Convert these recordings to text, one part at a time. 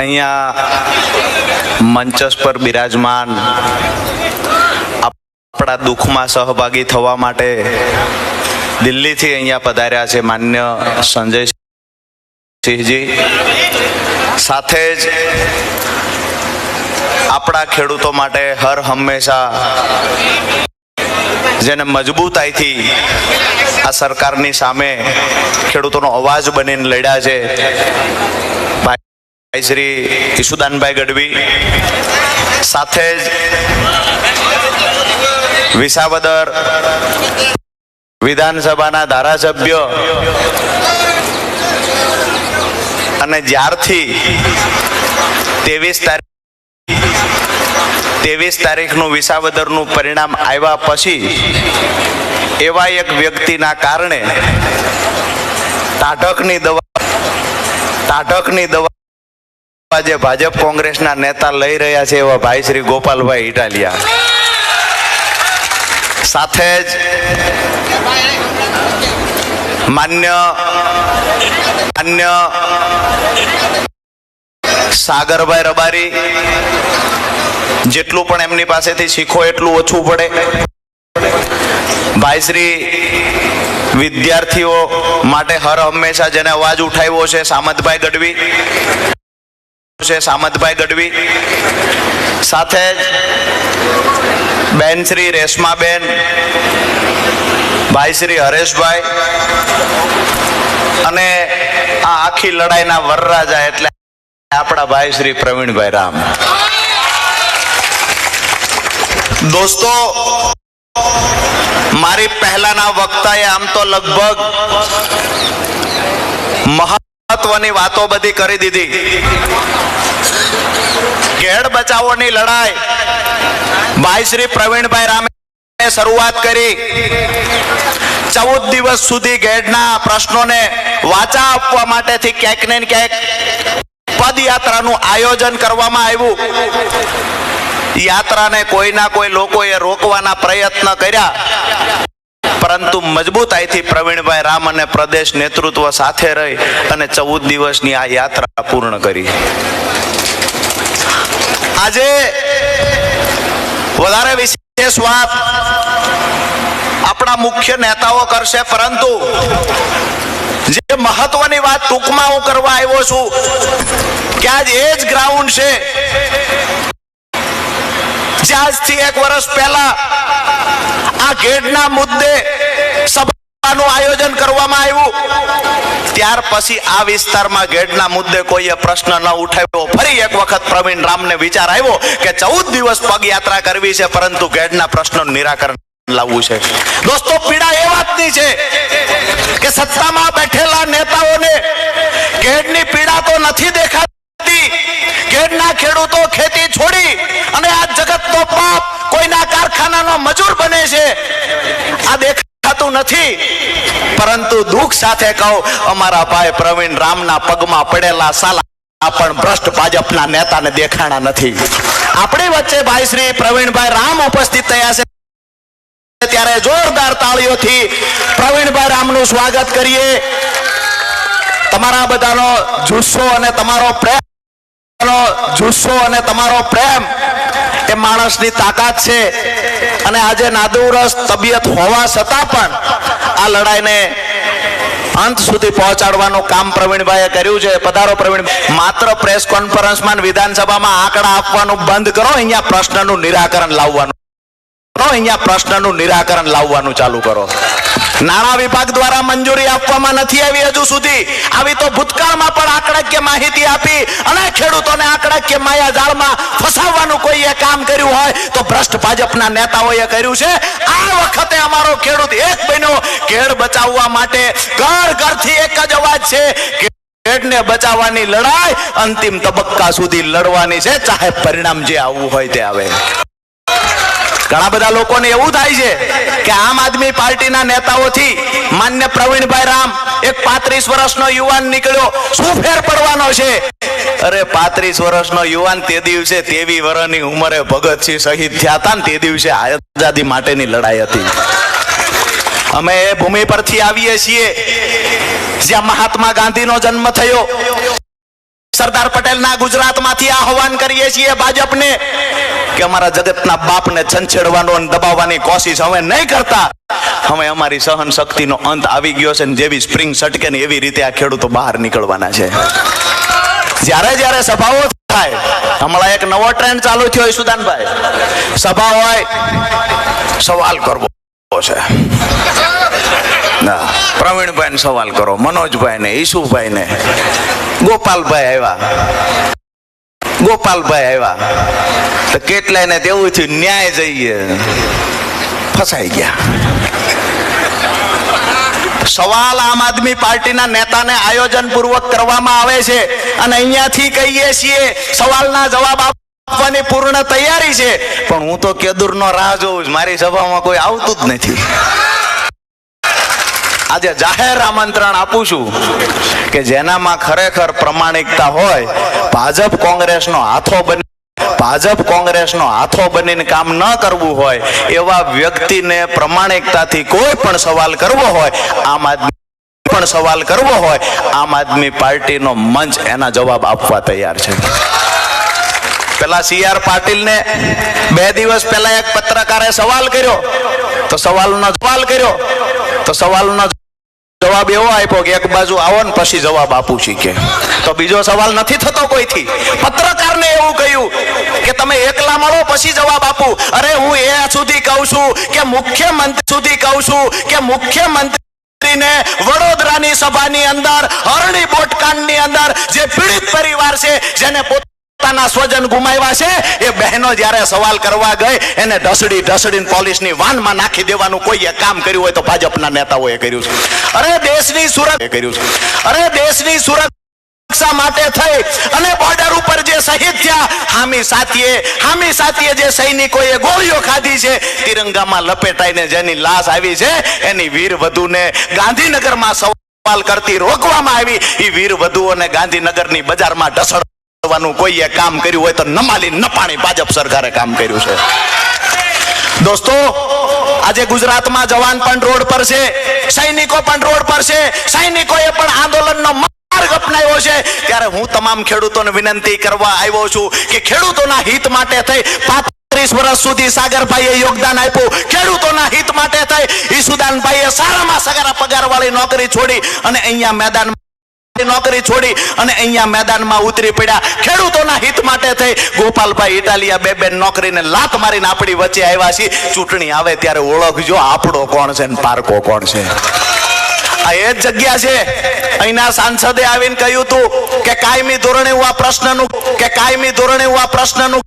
અહીંયા મંચસ પર બિરાજમાન આપણા દુઃખમાં સહભાગી થવા માટે દિલ્હીથી અહીંયા પધાર્યા છે માન્ય સંજય સિંહજી. સાથે જ આપણા ખેડૂતો માટે હર હંમેશા જેને મજબૂતાઈથી આ સરકારની સામે ખેડૂતોનો અવાજ બનીને લડ્યા છે. શ્રી ઈશુદાનભાઈ ગઢવી. સાથે જ વિસાવદર વિધાનસભાના ધારાસભ્ય અને જ્યારથી ત્રેવીસ તારીખ ત્રેવીસ તારીખનું વિસાવદરનું પરિણામ આવ્યા પછી એવા એક વ્યક્તિના કારણે તાટકની દવા ટાઢકની દવા જે ભાજપ કોંગ્રેસના નેતા લઈ રહ્યા છે એવા ભાઈ શ્રી ગોપાલભાઈ ઇટાલિયા સાથે જ માન્ય માન્ય સાગરભાઈ રબારી, જેટલું પણ એમની પાસેથી શીખો એટલું ઓછું પડે. ભાઈ શ્રી વિદ્યાર્થીઓ માટે હર હંમેશા જેને અવાજ ઉઠાવ્યો છે સામંતભાઈ ગઢવી. છે સામતભાઈ ગઢવી. સાથે જ બેન શ્રી રેશમાબેન, ભાઈ શ્રી હરેશભાઈ અને આ આખી લડાઈના વરરાજા એટલે આપણા ભાઈ શ્રી પ્રવીણભાઈ રામ. દોસ્તો, મારી પહેલાના વક્તાએ આમ તો લગભગ મહત્વની વાતો બધી કરી દીધી. કેળ બચાવોની લડાઈ. ભાઈ શ્રી પ્રવીણભાઈ રામે શરૂઆત કરી. ચૌદ દિવસ સુધી ગેડના પ્રશ્નોને વાચા આપવા માટેથી ક્યાંક ને ક્યાંક પદયાત્રાનું આયોજન કરવામાં આવ્યું. યાત્રાને કોઈના કોઈ લોકોએ રોકવાના પ્રયત્ન કર્યા. પરંતુ મજબૂતાઈથી પ્રવીણભાઈ રામ અને પ્રદેશ નેતૃત્વ સાથે રહી અને ચૌદ દિવસની આ યાત્રા પૂર્ણ કરી. આજે વધારે વિશેષ વાત આપણા મુખ્ય નેતાઓ કરશે, પરંતુ જે મહત્વની વાત ટૂંકમાં હું કરવા આવ્યો છું, કે આજ એ જ ગ્રાઉન્ડ છે જે આજથી એક વર્ષ પહેલા આ ગેટના મુદ્દે મુદ્દે આવ્યો કે ચૌદ દિવસ પગયાત્રા કરવી છે, પરંતુ ગેટના પ્રશ્નનું નિરાકરણ લાવવું છે. દોસ્તો, પીડા એ વાતની છે કે સત્તામાં બેઠેલા નેતાઓને ગેટની પીડા તો નથી દેખાતી. ગેટના ખેડૂતો ખેતી છોડી અને આ જગતનો પાપ કોઈના કારખાનાનો મજૂર બને છે. આ દેખાતું પ્રવીણભાઈ રામ ઉપસ્થિત ત્યારે જોરદાર તાળીઓથી પ્રવીણભાઈ રામનું સ્વાગત કરીએ. તમારા બધાનો જુસ્સો અને તમારો પ્રેમ નો જુસ્સો અને તમારો પ્રેમ એ માણસની તાકાત છે. અને આજે નાદુરસ તબિયત હોવા છતાં પણ આ લડાઈને અંત સુધી પહોંચાડવાનું કામ પ્રવીણભાઈએ કર્યું છે. પધારો પ્રવીણ માત્ર પ્રેસ કોન્ફરન્સમાં વિધાનસભામાં આંકડા આપવાનું બંધ કરો. અહીંયા પ્રશ્નનું નિરાકરણ લાવવાનું. કરો અહીંયા પ્રશ્નનું નિરાકરણ લાવવાનું ચાલુ કરો. નાણાં વિભાગ દ્વારા મંજૂરી આપવામાં નથી આવી હજુ સુધી. આવી તો ભૂતકાળમાં પણ આંકડાકીય માહિતી આપી અને ખેડૂતોને આંકડાકીય માયાજાળમાં ફસાવવાનું કોઈએ કામ કર્યું હોય તો ભ્રષ્ટ ભાજપના નેતાઓએ કર્યું છે. આ વખતે અમારો ખેડૂત એક બન્યો. કેળ બચાવવા માટે ઘર ઘરથી એક જ અવાજ છે પેટને બચાવવાની લડાઈ અંતિમ તબક્કા સુધી લડવાની છે. ચાહે પરિણામ જે આવવું હોય તે આવે. ઘણા બધા લોકોને એવું થાય છે કે આમ આદમી પાર્ટીના નેતાઓથી માન્ય પ્રવીણભાઈ રામ એક પાંત્રીસ વર્ષનો યુવાન નીકળ્યો. શું ફેર પડવાનો છે? અરે પાંત્રીસ વર્ષનો યુવાન તે દિવસે તેવી વર્ષની ઉંમરે ભગતસિંહ શહીદ થયા હતા ને તે દિવસે આઝાદી માટેની લડાઈ હતી. અમે એ ભૂમિ પરથી આવીએ છીએ. જ્યાં મહાત્મા ગાંધીનો જન્મ થયો સરદાર પટેલના ગુજરાતમાંથી આહવાન કરીએ છીએ ભાજપને કે અમારા જગતના બાપને છંછેડવાનો દબાવવાની કોશિશ હવે નહીં કરતા. હવે અમારી સહન શક્તિનો અંત આવી ગયો છે જેવી સ્પ્રિંગ સટકે ને એવી રીતે આ ખેડૂતો બહાર નીકળવાના છે. જ્યારે જ્યારે સભાઓ થાય, હમણાં એક નવો ટ્રેન્ડ ચાલુ થયો સુદાનભાઈ. સભા હોય, સવાલ કરવો. છે. ના, પ્રવીણભાઈને સવાલ કરો મનોજભાઈ ને ઈશુભાઈ ને ગોપાલભાઈ આવ્યા. ગોપાલભાઈ આવ્યા. તો કેટલાય ને તેવું થયું ન્યાય જઈએ? ફસાઈ ગયા. સવાલ આમ આદમી પાર્ટીના નેતાને આયોજન પૂર્વક કરવામાં આવે છે. અને અહીંયાથી કહીએ છીએ સવાલના જવાબ આપવાની પૂર્ણ તૈયારી છે. પણ હું તો કેદુરનો રાહ જોઉં છું. મારી સભામાં કોઈ આવતું જ નથી. આજે જાહેર આમંત્રણ આપું છું કે જેનામાં ખરેખર પ્રમાણિકતા હોય, ભાજપ કોંગ્રેસનો હાથો બની, ભાજપ કોંગ્રેસનો હાથો બનીને કામ ન કરવું હોય, એવા વ્યક્તિને પ્રમાણિકતાથી કોઈ પણ સવાલ કરવો હોય, આમ આદમી પણ સવાલ કરવો હોય, આમ આદમી પાર્ટીનો મંચ એના જવાબ આપવા તૈયાર છે. પેલા સી આર પાટીલને બે દિવસ પહેલા એક પત્રકારે સવાલ કર્યો. તો સવાલનો સવાલ કર્યો. તો સવાલનો જવાબ એવો આપ્યો કે એક બાજુ આવો ને પછી જવાબ આપું છું કે. તો બીજો સવાલ નથી થતો કોઈથી. પત્રકારને એવું કહ્યું કે તમે એકલા મળો પછી જવાબ આપું. અરે હું એ સુધી કહું છું કે મુખ્યમંત્રી સુધી કહું છું કે મુખ્યમંત્રીને વડોદરાની સભાની અંદર હરણી બોટકાંડની અંદર જે પીડિત પરિવાર છે જેને પોતાના સ્વજન ગુમાવ્યા છે, એ બહેનો જ્યારે સવાલ કરવા ગઈ, એને ઢસડી ઢસડીને પોલીસની વાનમાં નાખી દેવાનું, કોઈએ કામ કર્યું હોય તો ભાજપના નેતાઓએ કર્યું છે. અરે દેશની સુરક્ષા કર્યું છે. અરે દેશની સુરક્ષા માટે થઈ, અને બોર્ડર ઉપર જે શહીદ થયા, હામી સાથીએ હામી સાથીએ જે સૈનિકોએ ગોળીઓ ખાધી છે, તિરંગામાં લપેટાઈને જેની લાશ આવી છે, એની વીર વધુને ગાંધીનગરમાં સવાલ કરતી રોકવામાં આવી એ વીર વધુઓને ગાંધીનગરની બજારમાં ઢસડ કરવાનું કોઈએ કામ કર્યું હોય તો નમાલી નપાણી ભાજપ સરકારે કામ કર્યું છે. દોસ્તો, આજે ગુજરાતમાં જવાન પણ રોડ પર છે, સૈનિકો પણ રોડ પર છે, સૈનિકોએ પણ આંદોલનનો માર્ગ અપનાવ્યો છે. ત્યારે હું તમામ ખેડૂતોને વિનંતી કરવા આવ્યો છું કે ખેડૂતોના હિત માટે થઈ પાંત્રીસ વર્ષ સુધી સાગરભાઈએ યોગદાન આપ્યું. ખેડૂતોના હિત માટે થઈ. ઈસુદાનભાઈએ સારામાં સારા પગારવાળી નોકરી છોડી અને અહીંયા મેદાન નોકરી છોડી અને અહીંયા મેદાનમાં ઉતરી પડ્યા. ખેડૂતોના હિત માટે થઈ. ગોપાલભાઈ ઇટાલિયા બે બે નોકરીને લાત મારીને આપણી વચ્ચે આવ્યા છે ચૂંટણી આવે ત્યારે ઓળખજો આપણો કોણ છે ને પારકો કોણ છે. આ એ જ જગ્યા છે. અહીંના સાંસદે આવીને કહ્યું હતું કે કાયમી ધોરણે હું આ પ્રશ્નનું કે કાયમી ધોરણે હું આ પ્રશ્નનું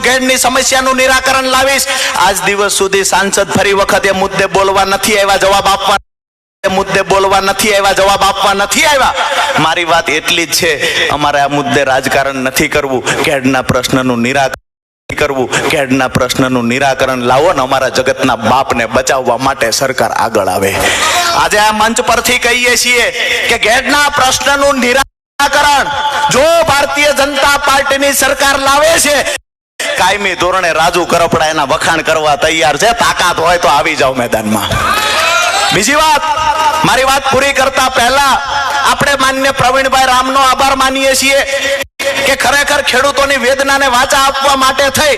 ગેડની સમસ્યાનું નિરાકરણ લાવીશ. આજ દિવસ સુધી સાંસદ ફરી વખત એ મુદ્દે બોલવા નથી આવ્યા, જવાબ આપવા મુદ્દે બોલવા નથી આવ્યા, જવાબ આપવા નથી આવ્યા. મારી વાત એટલી જ છે, અમારે આ મુદ્દે રાજકારણ નથી કરવું. કેડના પ્રશ્નનું નિરાકરણ કરવું. કેડના પ્રશ્નનું નિરાકરણ લાવો ને અમારા જગતના બાપને બચાવવા માટે સરકાર આગળ આવે. આજે આ મંચ પરથી કહીએ છીએ કે ગેડના પ્રશ્નનું નિરાકરણ જો ભારતીય જનતા પાર્ટીની સરકાર લાવે છે, કાયમી ધોરણે રાજુ કરપડા એના વખાણ કરવા તૈયાર છે. તાકાત હોય તો આવી જાઓ મેદાનમાં. બીજી વાત, મારી વાત પૂરી કરતા પહેલા આપણે માન્ય પ્રવીણભાઈ રામનો આભાર માનીએ છીએ કે ખરેખર ખેડૂતોની વેદનાને વાચા આપવા માટે થઈ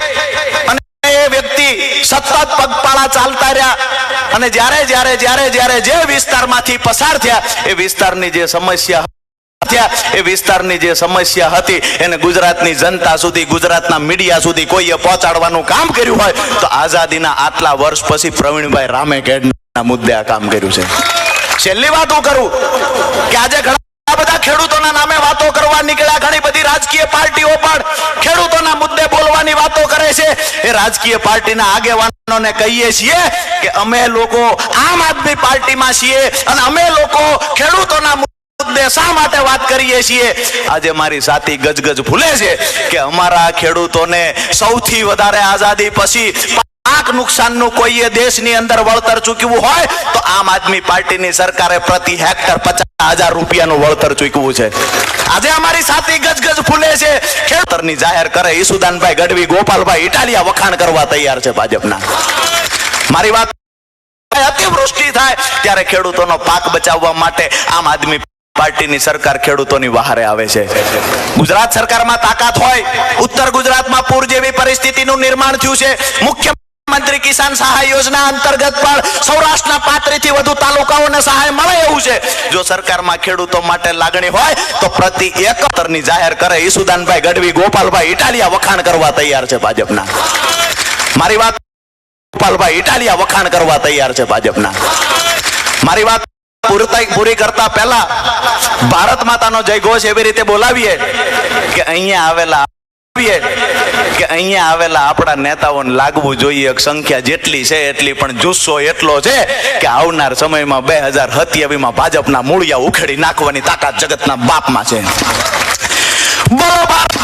અને એ વ્યક્તિ સતત પગપાળા ચાલતા રહ્યા અને જ્યારે જ્યારે જ્યારે જ્યારે જે વિસ્તારમાંથી પસાર થયા, એ વિસ્તારની જે સમસ્યા એ વિસ્તારની જે સમસ્યા હતી, એને ગુજરાતની જનતા સુધી, ગુજરાતના મીડિયા સુધી કોઈએ પહોંચાડવાનું કામ કર્યું હોય, તો આઝાદીના આટલા વર્ષ પછી પ્રવીણભાઈ રામે કેડના મુદ્દે આ કામ કર્યું છે. છેલ્લી વાત હું કરું કે આજે ઘણા બધા ખેડૂતોના નામે વાતો કરવા નીકળ્યા. ઘણી બધી રાજકીય પાર્ટીઓ પણ ખેડૂતોના મુદ્દે બોલવાની વાતો કરે છે. એ રાજકીય પાર્ટીના આગેવાનોને કહીએ છીએ કે અમે લોકો આમ આદમી પાર્ટીમાં છીએ અને અમે લોકો ખેડૂતોના મુદ્દે શા માટે વાત કરીએ છીએ? આજે મારી સાથી ગજગજ ભૂલે છે કે અમારા ખેડૂતોને સૌથી વધારે આઝાદી પછી પાક નુકસાનનું કોઈએ દેશની અંદર વળતર ચૂકવ્યું હોય, તો આમ આદમી પાર્ટીની સરકારે પ્રતિ હેક્ટર પચાસ હજાર રૂપિયાનું વળતર ચૂકવ્યું છે. આજે અમારી સાથી ગજગજ ફૂલે છે. ખેતરની જાહેર કરે ઈસુદાનભાઈ ગઢવી, ગોપાલભાઈ ઇટાલિયા વખાણ કરવા તૈયાર છે ભાજપના. મારી વાત અતિવૃષ્ટિ થાય ત્યારે ખેડૂતોનો પાક બચાવવા માટે આમ આદમી પાર્ટીની સરકાર ખેડૂતોની વહારે આવે છે. ગુજરાત સરકારમાં તાકાત હોય. ઉત્તર ગુજરાતમાં પૂર જેવી પરિસ્થિતિનું નિર્માણ થયું છે. મુખ્યમંત્રી કિસાન સહાય યોજના અંતર્ગત પણ સૌરાષ્ટ્રના પાંત્રીસ વધુ તાલુકાઓને સહાય મળે એવું છે. જો સરકારમાં ખેડૂતો માટે લાગણી હોય, તો પ્રતિ એકતરની જાહેર કરે ઈસુદાનભાઈ ગઢવી, ગોપાલભાઈ ઇટાલિયા વખાણ કરવા તૈયાર છે ભાજપના. મારી વાત ગોપાલભાઈ ઇટાલિયા વખાણ કરવા તૈયાર છે ભાજપના. મારી વાત પૂરી કરતા પહેલા ભારત માતાનો જય ઘોષ એવી રીતે બોલાવીએ કે અહીંયા આવેલા કે અહીંયા આવેલા આપણા નેતાઓને લાગવું જોઈએ સંખ્યા જેટલી છે એટલી, પણ જુસ્સો એટલો છે કે આવનાર સમયમાં બે હજાર હત્યાવીમાં ભાજપના મૂળિયા ઉખેડી નાખવાની તાકાત જગતના બાપમાં છે. ભારત